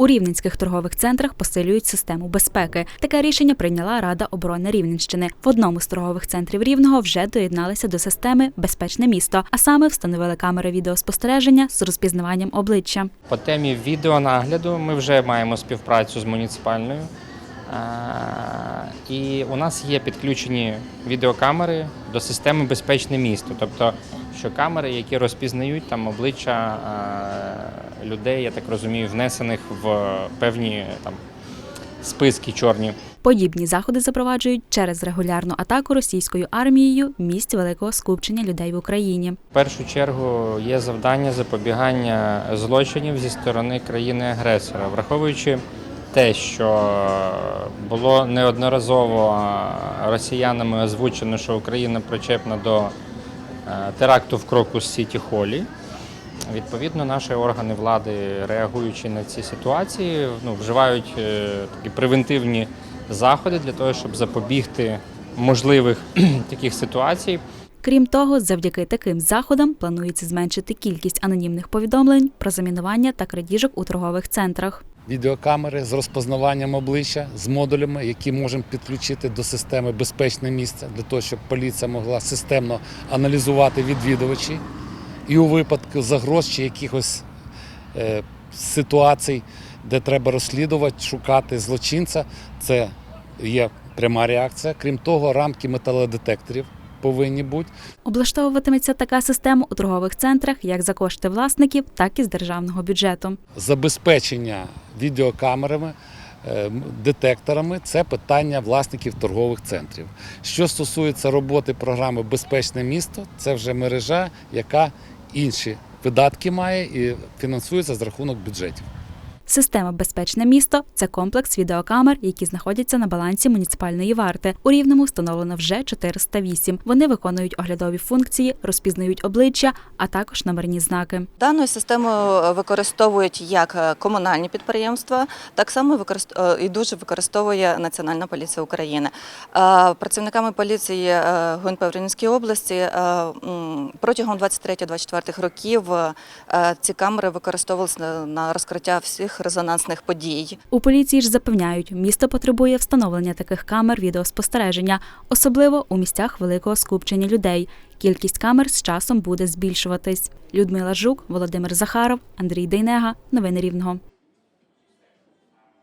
У рівненських торгових центрах посилюють систему безпеки. Таке рішення прийняла Рада оборони Рівненщини. В одному з торгових центрів Рівного вже доєдналися до системи Безпечне місто, а саме встановили камери відеоспостереження з розпізнаванням обличчя. По темі відеонагляду ми вже маємо співпрацю з муніципальною. Е, І у нас є підключені відеокамери до системи Безпечне місто. Тобто, що камери, які розпізнають там обличчя е, людей, я так розумію, внесених в певні там списки чорні. Подібні заходи запроваджують через регулярну атаку російською армією місць великого скупчення людей в Україні. В першу чергу є завдання запобігання злочинів зі сторони країни-агресора, враховуючи те, що було неодноразово росіянами озвучено, що Україна причепна до е, теракту в Крокус Сіті Холі. Відповідно, наші органи влади, реагуючи на ці ситуації, ну, вживають е, такі превентивні заходи для того, щоб запобігти можливих таких ситуацій. Крім того, завдяки таким заходам планується зменшити кількість анонімних повідомлень про замінування та крадіжок у торгових центрах. Відеокамери з розпознаванням обличчя з модулями, які можемо підключити до системи безпечне місце для того, щоб поліція могла системно аналізувати відвідувачі і у випадку загроз чи якихось е, ситуацій, де треба розслідувати, шукати злочинця, це є пряма реакція. Крім того, рамки металодетекторів повинні бути. Облаштовуватиметься така система у торгових центрах як за кошти власників, так і з державного бюджету. забезпечення відеокамерами, е, детекторами це питання власників торгових центрів. Що стосується роботи програми Безпечне місто, це вже мережа, яка інші видатки має і фінансується з рахунок бюджетів. Система Безпечне місто це комплекс відеокамер, які знаходяться на балансі муніципальної варти. У рівному встановлено вже 408. Вони виконують оглядові функції, розпізнають обличчя, а також номерні знаки. Дану систему е, використовують як е, комунальні підприємства, так само е, і дуже використовує Національна поліція України. Працівниками поліції ГУНП в Рівненській області протягом 23-24 років ці камери використовувалися на розкриття всіх резонансних подій. У поліції ж запевняють, місто потребує встановлення таких камер відеоспостереження, особливо у місцях великого скупчення людей. Кількість камер з часом буде збільшуватись. Людмила Жук, Володимир Захаров, Андрій Дейнега. Новини Рівного.